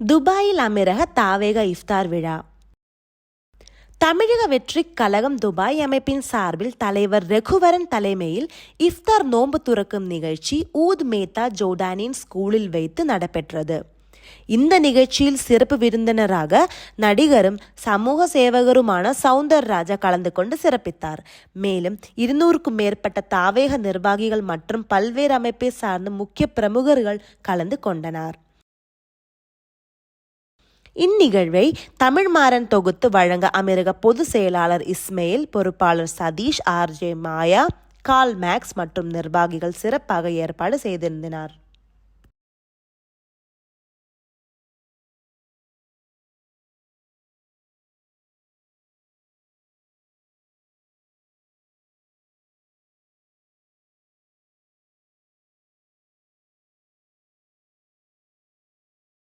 துபாயில் அமீரக தாவேக இஃப்தார் விழா. தமிழக வெற்றி கழகம் துபாய் அமைப்பின் சார்பில் தலைவர் ரகுவரன் தலைமையில் இஃப்தார் நோன்பு துறக்கும் நிகழ்ச்சி ஊத் மேத்தா ஜோடானின் ஸ்கூலில் வைத்து நடைபெற்றது. இந்த நிகழ்ச்சியில் சிறப்பு விருந்தினராக நடிகரும் சமூக சேவகருமான சவுந்தர் ராஜா கலந்து கொண்டு சிறப்பித்தார். மேலும் இருநூறுக்கும் மேற்பட்ட தாவேக நிர்வாகிகள் மற்றும் பல்வேறு அமைப்பை சார்ந்த முக்கிய பிரமுகர்கள் கலந்து கொண்டனர். இந்நிகழ்வை தமிழ்மாறன் தொகுத்து வழங்க அமெரிக்க பொதுச் செயலாளர் இஸ்மைல் பொறுப்பாளர் சதீஷ் ஆர்ஜே மாயா கால் மேக்ஸ் மற்றும் நிர்வாகிகள் சிறப்பாக ஏற்பாடு செய்திருந்தனர்.